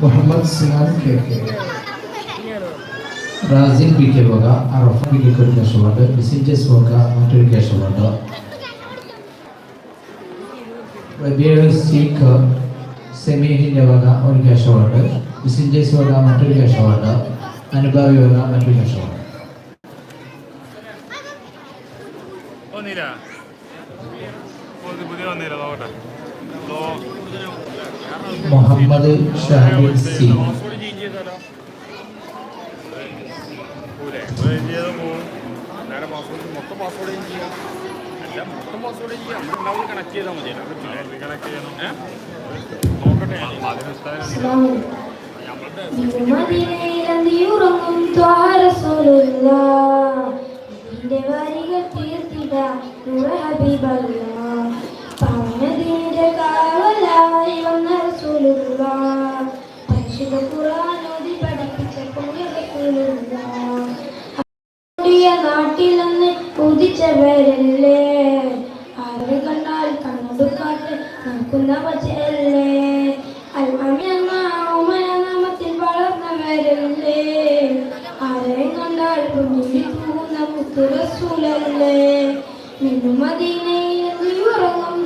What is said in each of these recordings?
Muhammad Sinan K K Rasin P K വക Arafa P K ഒരു cash award ബിസിൻജസ് വക മറ്റൊരു ക്യാഷ് അവാർഡ് റബിയ സീഖ് സെമീഹിന്റെ വക ഒരു ക്യാഷ് അവാർഡ് ബിസിൻജസ് വക മറ്റൊരു ക്യാഷ് അവാർഡ് അനുഭാവി വക മറ്റൊരു ക്യാഷ് ചെയ്യണം ഏ? നോക്കട്ടെ മദീനയിലന്തിയുറങ്ങും വരികൾ തീർത്തിട ഹബീബല്ല പച്ചയല്ലേ അൽമമി എന്ന ഉമന നാമത്തിൽ വളർന്നവരല്ലേ? ആരെയും കണ്ടാൽ പുഞ്ചിരി തൂകുന്ന മുത്തുറസൂലല്ലേ? ഉറങ്ങും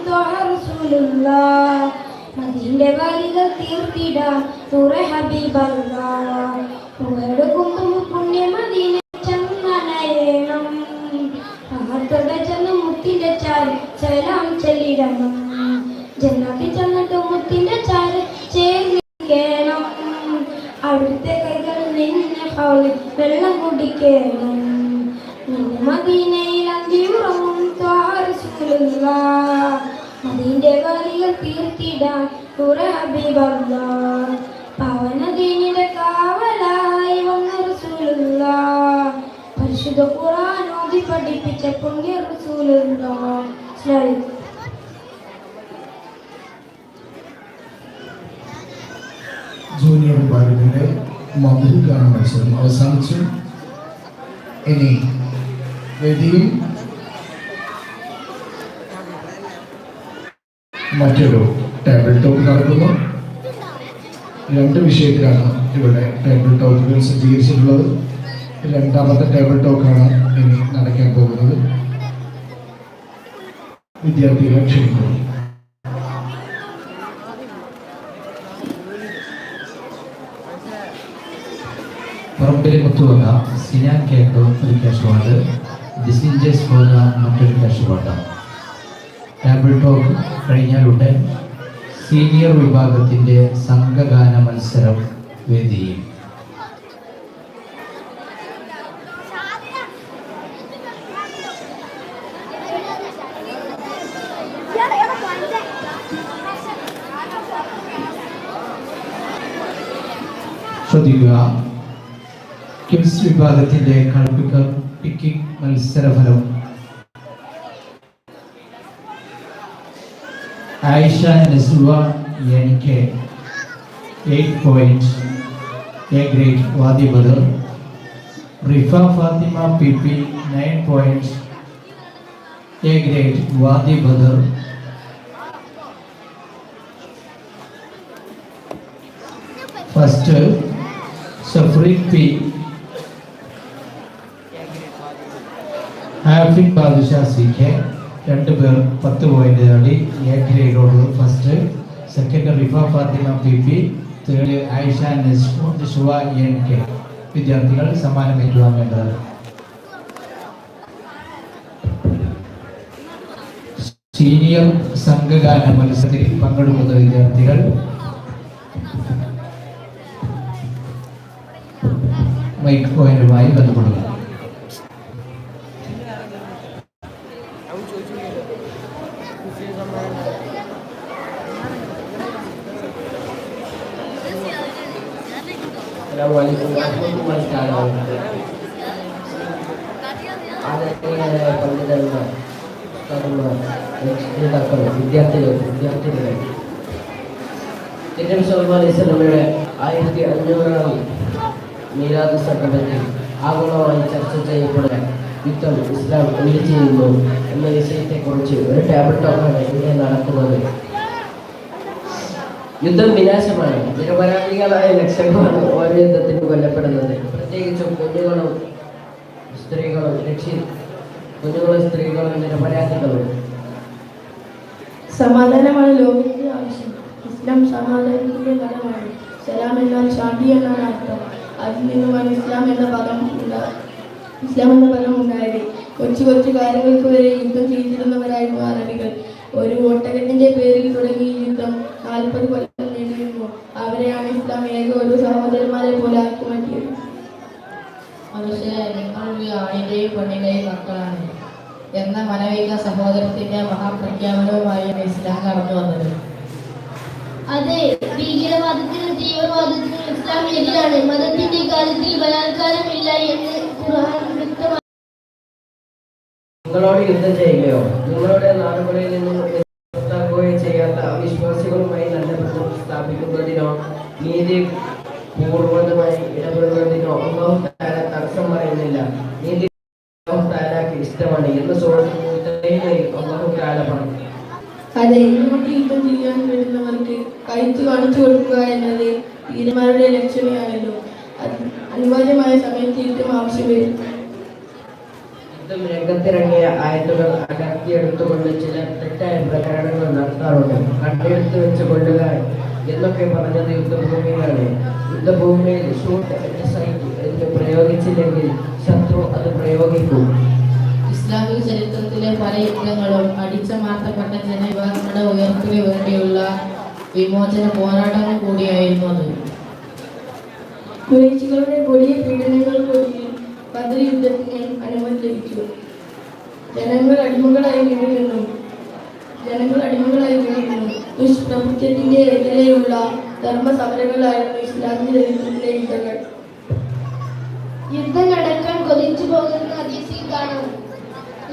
തീർത്തിടാം തുറ ഹബീബല്ല. ജന്നാത്തി ചെന്നിട്ട് മുത്തിന്റെ ചാര് ചേർന്നിരിക്കണം. അവിടുത്തെ കൈകൾ നിന്നെ വെള്ളം കുടിക്കണം. രണ്ട് വിഷയത്തിലാണ് ഇവിടെ ടേബിൾ ടോക്കുകൾ സജ്ജീകരിച്ചിട്ടുള്ളത്. രണ്ടാമത്തെ ടേബിൾ ടോക്കാണ് ഇനി നടക്കാൻ പോകുന്നത്. വിദ്യാർത്ഥികളെ ക്ഷണിക്കുന്നു. പറമ്പിലെ മുത്തുവക സിനാൻ കേക്ക് ഒരു ക്യാഷ് അവാർഡ് ഡിസിൻജസ് പോക മറ്റൊരു ക്യാഷ് ടേബിൾ ടോക്ക് കഴിഞ്ഞാലുടൻ സീനിയർ വിഭാഗത്തിന്റെ സംഘഗാന മത്സരം വേദിയിൽ. ശ്രദ്ധിക്കുക. കിംസ് വിഭാഗത്തിന്റെ കളിപ്പിക്ക പിക്കിംഗ് മത്സരഫലം ആയിഷ നസുവ എനിക്ക് eight point A grade Wadi Badar Rifa Fathima P P nine point A grade Wadi Badar first Safreen P Hafin Badusha C K രണ്ട് പേർ പത്ത് പോയിന്റ് നേടി. A ഗ്രേഡോട് first second Rifa Fathima P P. Third Ayisha Nasmu Nishuva N K. വിദ്യാർത്ഥികൾ സമ്മാനം ഏറ്റുവാങ്ങേണ്ടത്. Senior സംഘഗാന മത്സരത്തിൽ പങ്കെടുക്കുന്ന വിദ്യാർത്ഥികൾ. Mic പോയിന്റുമായി ബന്ധപ്പെടുക. ആയിരത്തി അഞ്ഞൂറാം മീലാദ് സംഗമത്തിൽ ആഗോളമായി ചർച്ച ചെയ്യപ്പെടുന്ന യുദ്ധം ഇസ്ലാം എന്ത് ചെയ്യുന്നു എന്ന വിഷയത്തെക്കുറിച്ച് ഒരു ടേബിൾ ടോക്കാണ് ഇവിടെ നടക്കുന്നത്. യുദ്ധം വിനാശമാണ്. നിരപരാധികളായ ലക്ഷങ്ങളാണ് ഓരോ യുദ്ധത്തിനും കൊല്ലപ്പെടുന്നത്. പ്രത്യേകിച്ചും കുഞ്ഞുങ്ങളും സ്ത്രീകളും രക്ഷി കുഞ്ഞുങ്ങളും സ്ത്രീകളും നിരപരാധികളും. സമാധാനമാണ് ലോകത്തിന്റെ ആവശ്യം. ഇസ്ലാം സമാധാനത്തിന്റെ പദമാണ് സലാം എന്നാൽ ശാന്തി എന്നാണ് അർത്ഥം. അതിൽ നിന്നുമാണ് ഇസ്ലാം എന്ന പദം ഇസ്ലാം എന്ന പദം ഉണ്ടായത്. കൊച്ചു കൊച്ചു കാര്യങ്ങൾക്ക് വരെ യുദ്ധം ചെയ്തിരുന്നവരായിരുന്നു അറബികൾ. ഒരു ഒട്ടകത്തിന്റെ പേരിൽ തുടങ്ങി യുദ്ധം നാൽപ്പത് കൊല്ലം നീണ്ടിരുന്നു അവരെയാണ് ഇസ്ലാം ഏക ഒരു സഹോദരന്മാരെ പോലെ ആക്കി മാറ്റിയത്. മക്കളാണ്. എന്ന മനവിക സഹോദരത്തിന്റെ മഹാപ്രഖ്യാപനവുമായി ഇസ്ലാം കടന്നു വന്നത്. അതെ ഭീകരവാദത്തിനും തീവ്രവാദത്തിനും ഇസ്ലാം എതിരാണ്. മതത്തിന്റെ കാര്യത്തിൽ ബലാത്കാരമില്ല എന്ന് ഖുർആൻ നിങ്ങളോട് യുദ്ധം ചെയ്യുകയോ നിങ്ങളുടെ നാടുകളിൽ നിന്നും പുറത്താക്കുകയോ ചെയ്യാത്ത അവിശ്വാസികളുമായി നല്ല ബന്ധം സ്ഥാപിക്കുന്നതിനോ നീതി പൂർവതമായി ഇടപെടുന്നതിനോ അള്ളാഹു താര തടസ്സം പറയുന്നില്ല. നീതി അള്ളാഹു താലാക്ക് ഇഷ്ടമാണ് എന്ന് സോഷ്യൽ അള്ളാഹു പറഞ്ഞു അതെ ഇങ്ങോട്ട് യുദ്ധം ചെയ്യാൻ വരുന്നവർക്ക് കഴുത്ത് കാണിച്ചു കൊടുക്കുക എന്നത് വീരന്മാരുടെ ലക്ഷ്യമേ അത് അനിവാര്യമായ സമയത്ത് യുദ്ധം ആവശ്യം വരും. യുദ്ധം രംഗത്തിറങ്ങിയ ആയത്തുകൾ അടർത്തിയെടുത്തുകൊണ്ട് ചില തെറ്റായ പ്രകടനങ്ങൾ നടത്താറുണ്ട്. കണ്ടെടുത്ത് വെച്ച് കൊള്ളുക എന്നൊക്കെ പറഞ്ഞത് യുദ്ധഭൂമിയിലാണ് യുദ്ധഭൂമിയിൽ ഷൂട്ട് എന്ന് പ്രയോഗിച്ചില്ലെങ്കിൽ ശത്രു അത് പ്രയോഗിക്കും. ഇസ്ലാമിക ചരിത്രത്തിലെ പല യുദ്ധങ്ങളും അടിച്ചമാർത്തപ്പെട്ട ജനവിഭാഗങ്ങളുടെ ഉയർത്തിന് വേണ്ടിയുള്ള വിമോചന പോരാട്ടങ്ങൾ കൂടിയായിരുന്നു അത്. കുറേശികളുടെ കൊടിയ പീഡനങ്ങൾക്കൊടുവിൽ ബദർ യുദ്ധത്തിന് അനുമതി ലഭിച്ചു ജനങ്ങൾ അടിമകളായി വീണിരുന്നു ജനങ്ങൾ അടിമകളായി വീണിരുന്നു ദുഷ്പ്രഭുത്വത്തിന്റെ എതിരെയുള്ള ധർമ്മസമരങ്ങളായിരുന്നു ഇസ്ലാമിക ചരിത്രത്തിലെ യുദ്ധങ്ങൾ. യുദ്ധം നടക്കാൻ കൊതിച്ചു പോകുന്ന കാണാം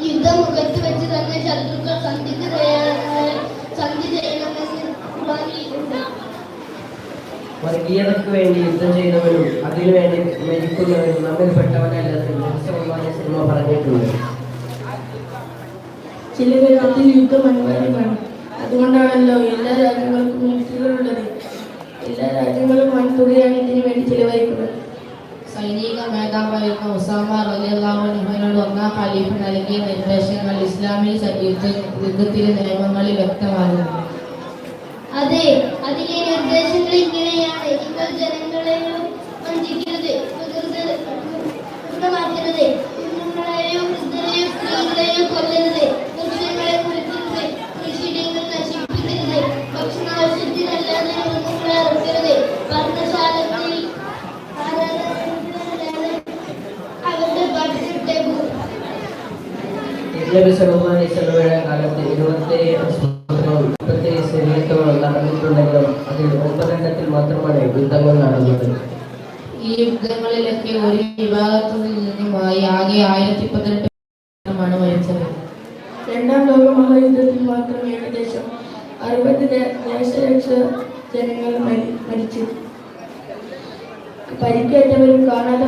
യുദ്ധം മുഖത്ത് വെച്ച് തന്നെ ശത്രുക്കൾ സന്ധിക്ക് സന്ധി ചെയ്യണമെന്ന് വർഗീയതയ്ക്ക് വേണ്ടി യുദ്ധം ചെയ്യുന്നവനും അതിനുവേണ്ടി മരിക്കുന്നവനും നമ്മിൽപ്പെട്ടവനല്ലെന്ന് സിനിമ പറഞ്ഞിട്ടുണ്ട്. ചില ഘട്ടത്തിൽ യുദ്ധം അനിവാര്യമാണ്. അതുകൊണ്ടാണല്ലോ എല്ലാ രാജ്യങ്ങൾക്കും മിലിറ്ററികളുള്ളത് എല്ലാ രാജ്യങ്ങളും വൻതുകയാണ് ഇതിനു വേണ്ടി ചിലവഴിക്കുന്നത്. സൈനിക മേധാവായിരുന്ന ഉസാമ റലിയല്ലാഹുവിനോട് ഒന്നാം ഖലീഫ നൽകിയ നിർദ്ദേശങ്ങൾ ഇസ്ലാമിക യുദ്ധത്തിലെ നിയമങ്ങളിൽ വ്യക്തമാകുന്നു. നിർദ്ദേശങ്ങൾ ഇങ്ങനെയാണ്. നിങ്ങൾ ജനങ്ങളെയും വഞ്ചിക്കരുത് വികൃതമാക്കരുത് കുഞ്ഞുങ്ങളെയോ വൃദ്ധരെയോ സ്ത്രീകളെയോ കൊല്ലരുത്. വൃക്ഷങ്ങളെ കുറിക്കരുത് കൃഷിയിടങ്ങൾ നശിപ്പിക്കരുത്. ഭക്ഷണാവശ്യത്തിനല്ലാതെ മൃഗങ്ങളെ ഭരണശാലകളിൽ ആരാധനാലയങ്ങളിലല്ലാതെ അവരുടെ പാട്ടിട്ടേക്കൂ നബി സല്ലല്ലാഹു അലൈഹി വസല്ലമയുടെ കാലത്ത് ഇരുപത്തേഴ് മുപ്പത്തേഴ് അതിൽ ഒമ്പതെണ്ണത്തിൽ മാത്രമാണ് യുദ്ധങ്ങൾ നടന്നത് ഈ യുദ്ധങ്ങളിലൊക്കെ ഒരു വിഭാഗത്തിൽ നിന്നുമായി ആകെ ആയിരത്തി പതിനെട്ട് മാത്രമാണ് മരിച്ചത്. രണ്ടാം ലോക മഹായുദ്ധത്തിൽ മാത്രം ഏകദേശം അറുപത് ദേ- ദേശരക്ഷ ജനങ്ങൾ മരിച്ചു. പരിക്കേറ്റവരും കാണാതെ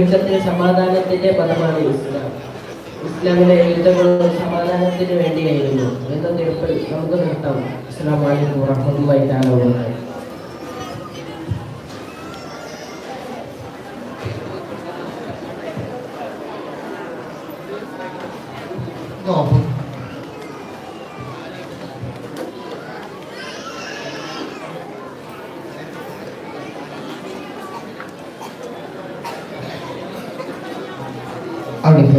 ചുരുക്കത്തിൽ സമാധാനത്തിന്റെ പദമാണ് ഇസ്ലാം. ഇസ്ലാമിലെ യുദ്ധങ്ങളും സമാധാനത്തിന് വേണ്ടിയായിരുന്നു. എന്ന തീർപ്പിൽ നമുക്ക് നിർത്താം. ഇസ്ലാം വലൈക്കും അടുത്ത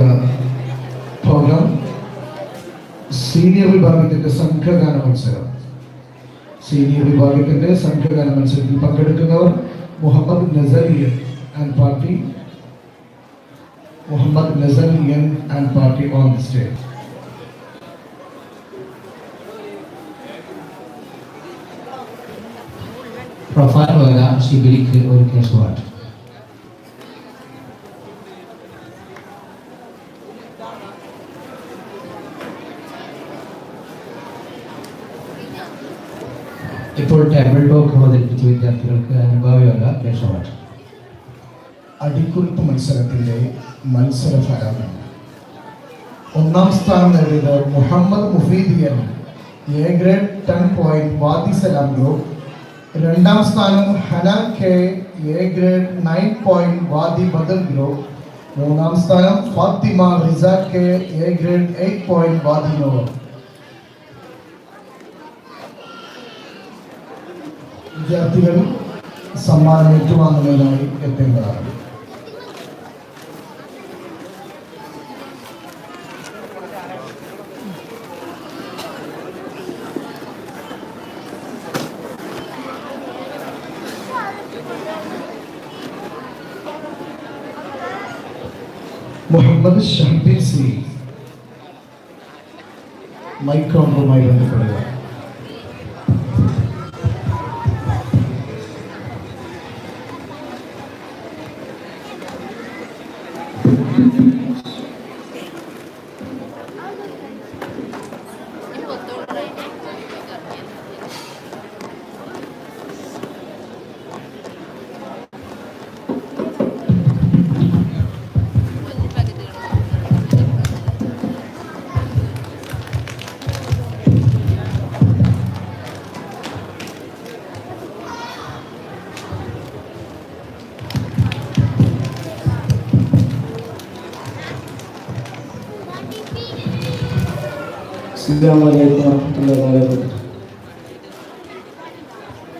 പ്രോഗ്രാം. സീനിയർ വിഭാഗത്തിന്റെ സംഘഗാന മത്സരം. സീനിയർ വിഭാഗത്തിന്റെ സംഘഗാന മത്സരത്തിൽ പങ്കെടുക്കുന്നവർ Muhammad Nasriyan and party Muhammad Nasriyan and party on the stage profile വക ഷിബിലിക്ക് ഒരു കേസ് പാട്ട്. ഇപ്പോൾ ടേബിൾ ടോക്ക് അവതരിപ്പിച്ച വിദ്യാർത്ഥികൾക്ക് അനുഭാവിയാക വേഷമാറ്റം അടിക്കുറിപ്പ് മത്സരത്തിന്റെ മത്സരഫലം. ഒന്നാം സ്ഥാനം നേടിയത് Muhammad Mufidiyan A grade ten point Wadi Salam group രണ്ടാം സ്ഥാനം Hanan K. A grade nine point Wadi Badal group മൂന്നാം സ്ഥാനം Fathima Riza K. A grade eight point Wadi nowhere വിദ്യാർത്ഥികൾ സമ്മാനം ഏറ്റുവാങ്ങുന്നതിനായി എത്തേണ്ടതാണ്. മുഹമ്മദ് ഷഹബീർ സി മൈക്രോണുമായി ബന്ധപ്പെടുക.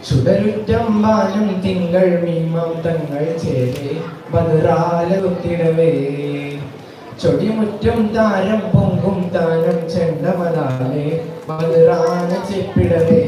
ചുടരുറ്റമ്പാനും തിങ്കൾ മീമം തങ്ങൾ ചേരെ ചൊടിമുറ്റം താരം പൊങ്കും താരം ചെണ്ടമലാലെ ബദറാന ചെപ്പിടവേ.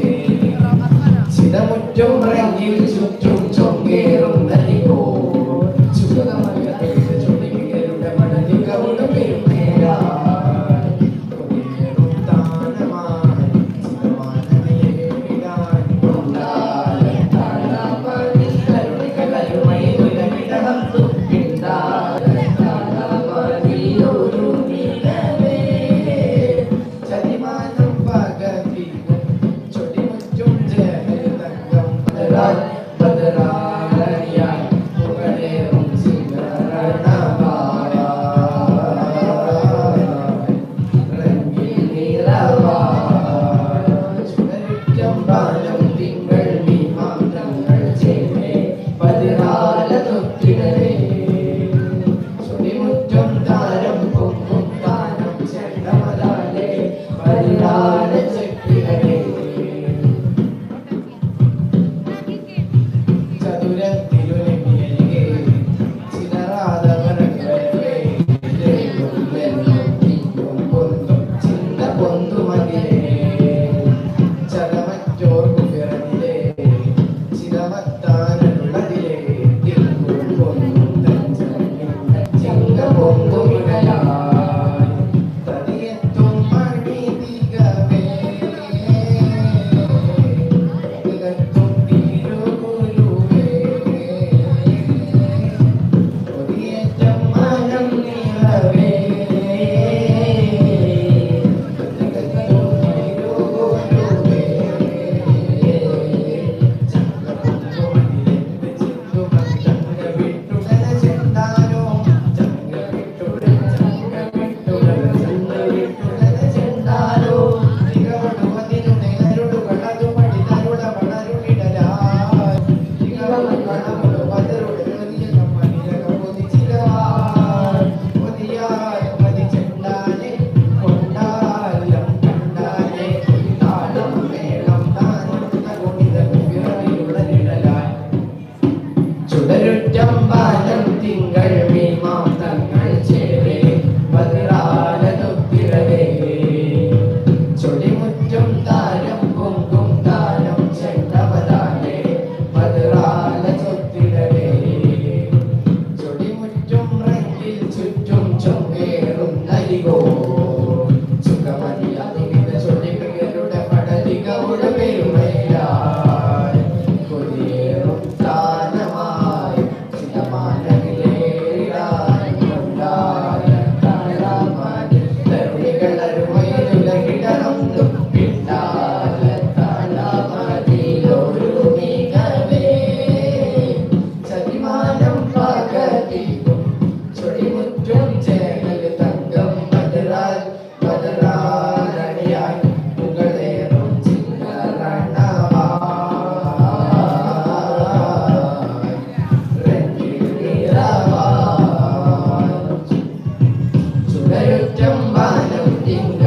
കുറ്റം ബാലകുട്ടികൾ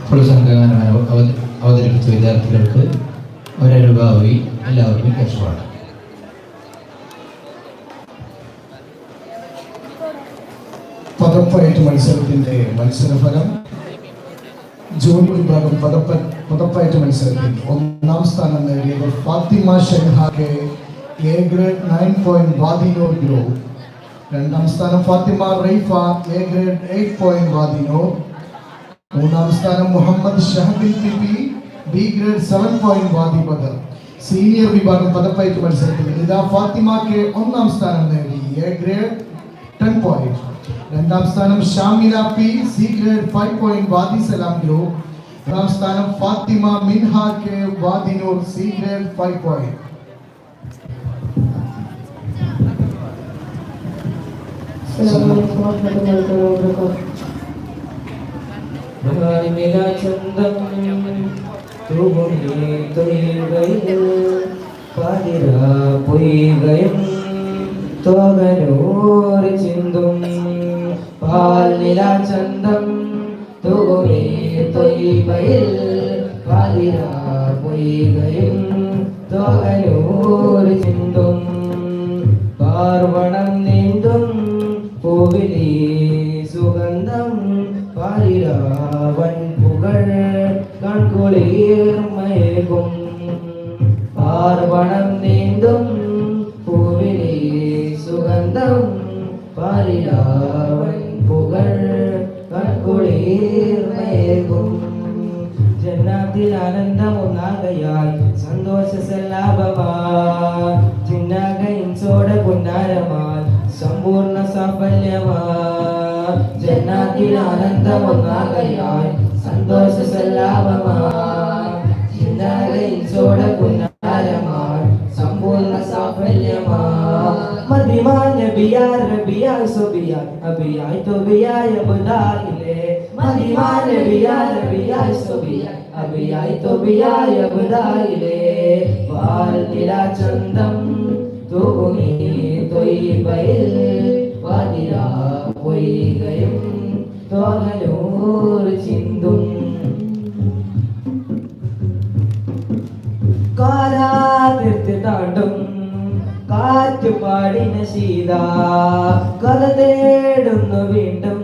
ഇപ്പോൾ സംഘഗാനം അവ- അവ- അവതരിപ്പിച്ച വിദ്യാർത്ഥികൾക്ക് ഒരനുഭാവി എല്ലാവർക്കും കഷ്ടമാണ് പതപ്പയറ്റ് മത്സരത്തിന്റെ മത്സരഫലം ജൂനിയർ വിഭാഗം പതപ്പ പതപ്പയറ്റ് മത്സരത്തിൽ ഒന്നാം സ്ഥാനം നേടിയത് ഫാത്തിമ ഷെൻഹാക്കെ എ ഗ്രേഡ് നയൻ പോയിന്റ് വാദിനോ ഗ്രോ രണ്ടാം സ്ഥാനം Fathima Raifa A grade eight point വാദിനോ. മൂന്നാം സ്ഥാനം Muhammad Shahabin P P B grade seven point Wadi Badar. Senior വിഭാഗം പദപ്പയറ്റ് മത്സരത്തിൽ ഇതാ ഫാത്തിമക്ക് ഒന്നാം സ്ഥാനം നേടി എ ഗ്രേഡ് ടെൻ പോയിന്റ് രണ്ടാം സ്ഥാനം Shamila P C grade five point Wadi Salam group മൂന്നാം സ്ഥാനം Fathima Minha K Wadinoor C grade five point അലൈക്കും വറഹ്മത്തുള്ളാഹി ചിന്തും പാലില ചന്തം തൂമി തൊയ്ബയിൽ പാലിര പൊയ്കയും തോകനൂർ ചിന്തും പാർവണം கோவிலே சுகந்தம் பாரிராவன் புகழ். கண்கொளிர் மயகும் பார்வணம் நீந்தும் கோவிலே சுகந்தம் பாரிராவன் புகழ். கண்கொளிர் மயகும் ஜன்னாத்தில் ஆனந்தம் உன்னாகையாய் சந்தோஷ செல்லாபமா சின்னாக இன்சோட குண்டாரமாய் സമ്പൂർണ സാഫല്യമായി ജന്നാത്തിൽ ആനന്ദമൊന്നാകയായി സന്തോഷ സല്ലാപമായി ചിന്നാകയിൻസോട പുന്നാരമായി സമ്പൂർണ സാഫല്യമായി മതിമാൻ നബിയാർ നബിയായ് സുബിയായ് അബിയായ് തൊബിയായ് അബുദായിലെ മതിമാൻ നബിയാർ നബിയായ് സുബിയായ് അബിയായ് തൊബിയായ് അബുദായിലെ വാൽനില ചന്തം തൂങ്ങി തൊയ്ബയിൽ വാതിര പൊയ്കയും തോകലൂർ ചിന്തും കാലാതിർത്തി താണ്ടും കാറ്റ് പാടിന സീത കഥ തേടുന്നു വീണ്ടും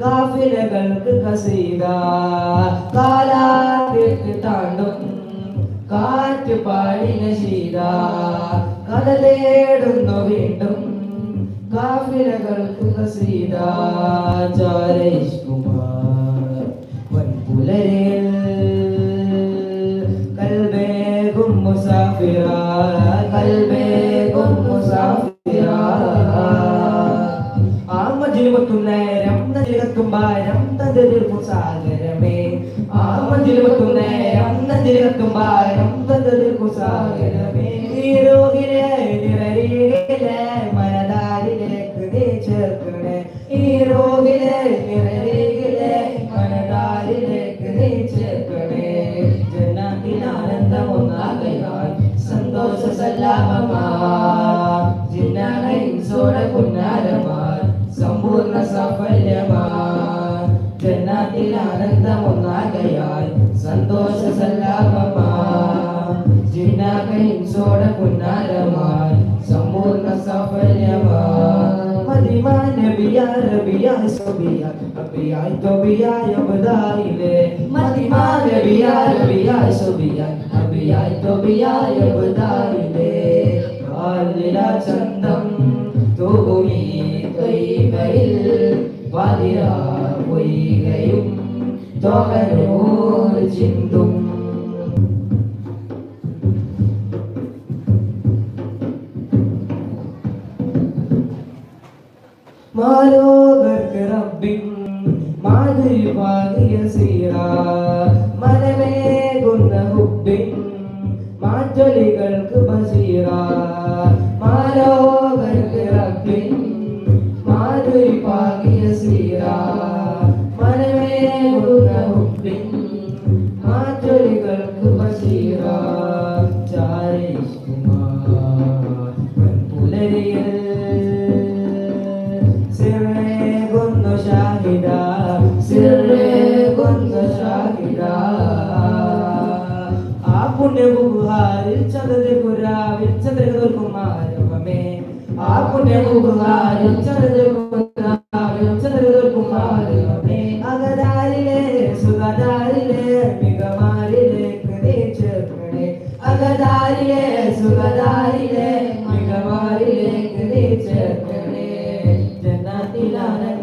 കാഫിലകൾക്ക് കസീത കാലാതിർത്തി താണ്ടും കാറ്റ് പാടിന സീത കഥ തേടുന്നു വീണ്ടും. കാഫിലകൾക്ക് കസീത ചാരേഷ് കുമാർ വൻപുലരിൽ കൽബേകും മുസാഫിറ കൽബേകും മുസാഫിറ ആമ മജിലുമത്തും നേരം നജിലത്തും ഭാരം തതിർക്കും സാഗരമേ. ആമ മജിലുമത്തും നേരം നജിലത്തും ഭാരം തതിർക്കും സാഗരമേ. ഈ രോഗിലെ നിറയിലെ മനതാരിലേക്ക് നീ ചേർക്കണേ. ഈ രോഗിലെ നിറയിലെ മനതാരിലേക്ക് നീ ചേർക്കണേ. ജന്നാത്തിൽ ആനന്ദമൊന്നാകയാൽ സന്തോഷ സല്ലാപമാ ജിന്നാനോട പുന്നാരമാ സമ്പൂർണ സാഫല്യമാ ജന്നാത്തിൽ ആനന്ദമൊന്നാകയാൽ അബിയായ് തൊബിയായ് അബദായിലെ മതിമാ നബിയാ റബിയാ സബിയാ അബിയായ് തൊബിയായ് അബദായിലെ കാലില ചന്തം തൂമി തൊയ്ബയിൽ വാതിര പൊയ്കയും തോകനൂർ ചിന്തും മാറ്റൊലികൾക്ക് ബസീറ മാലോകർക്ക് റബ്ബിൻ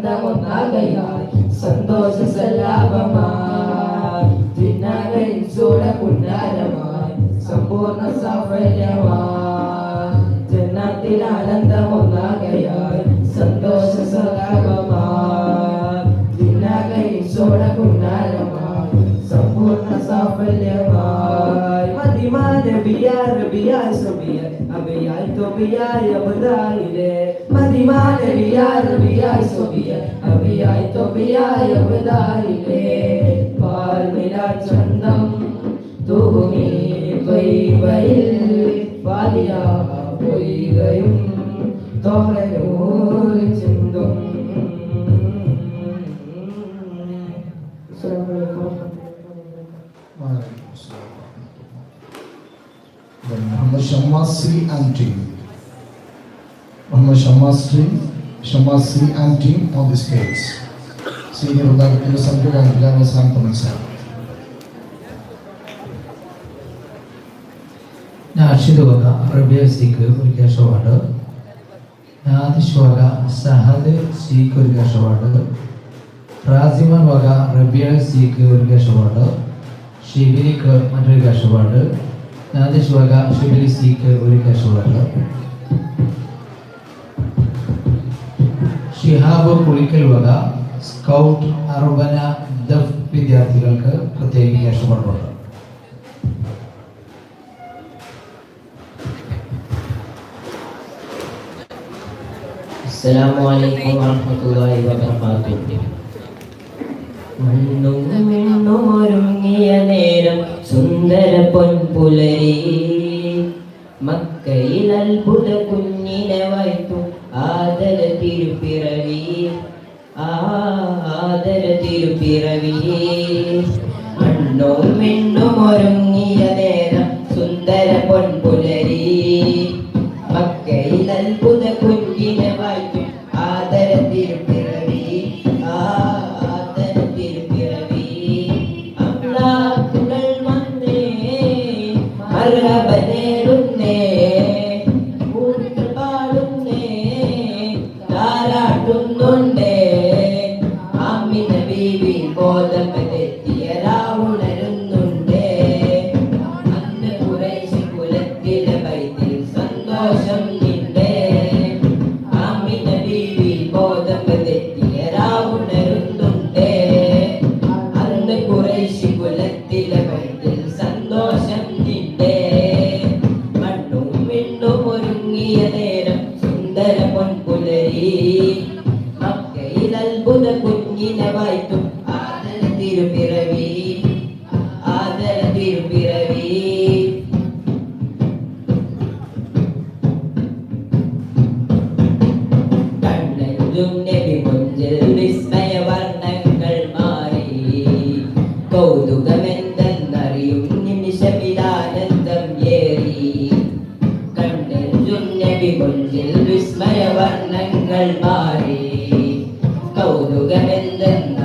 ജന്നാത്തിലാനന്ദമൊന്നാകയായി സന്തോഷ സല്ലാപമായി ജിന്നാകയിൽ ചൂട പുന്നാരമായി സമ്പൂർണ സാഫല്യമായി ജന്നാത്തിൽ ആനന്ദമൊന്നാകയായി സന്തോഷ സലാപമായി ജിന്നാകയിൽ ചൂട പുന്നാരമായി സമ്പൂർണ സാഫല്യമായി മതിമാന ബിയാർ ബിയാർ സുബിയ അബിയായി തൊബിയായി അബദായിലെ മതിമാന ബിയാർ ബിയാർ സുബിയ അബിയായി തൊബിയായി അബദായിലെ പാൽമില ചന്തം തൂമി വൈവയിൽ പാലിയ പൊയ്കയും തോഹനൂർ ചിന്തും. അസ്സലാമു അലൈക്കും Then Muhammad Shamasi and team. Muhammad Shamasi, Shamasi and team on the stage. Senior വിഭാഗത്തിന്റെ സംഘടന അഞ്ചാം സ്ഥാനത്ത് മത്സരം നാഷിദ് വക റബിയ സിക്ക് ഒരു ക്യാഷ് അവാർഡ് നാദിഷ് വക സഹദ് സിക്ക് ഒരു ക്യാഷ് റാസിമൻ വക റബിയ സിക്ക് ഒരു ക്യാഷ് ഷിബിലിക്ക് മറ്റൊരു ക്യാഷ് അവാർഡ് ഷിബിലി സിക്ക് ഒരു ക്യാഷ് ഷിഹാബ് പുളിക്കൽ വക സ്കൗട്ട് അർബന ദഫ് വിദ്യാർത്ഥികൾക്ക് പ്രത്യേക ക്യാഷ് അവാർഡുണ്ട് അസ്സലാമു അലൈക്കും വറഹ്മത്തുള്ളാഹി വബറകാതുഹു. മണ്ണും മിണ്ണും ഒരുങ്ങിയ നേരം സുന്ദര പൊൻപുലരി മക്കയിൽ അത്ഭുത കുഞ്ഞിനെ വായ്ത്തു ആദര തിരുപ്പിറവി ആദര തിരുപ്പിറവി മണ്ണും മിണ്ണും കൊഞ്ചിൽ വിസ്മയ വർണങ്ങൾ മാറി. കൗതുകമെന്തെന്നറിയും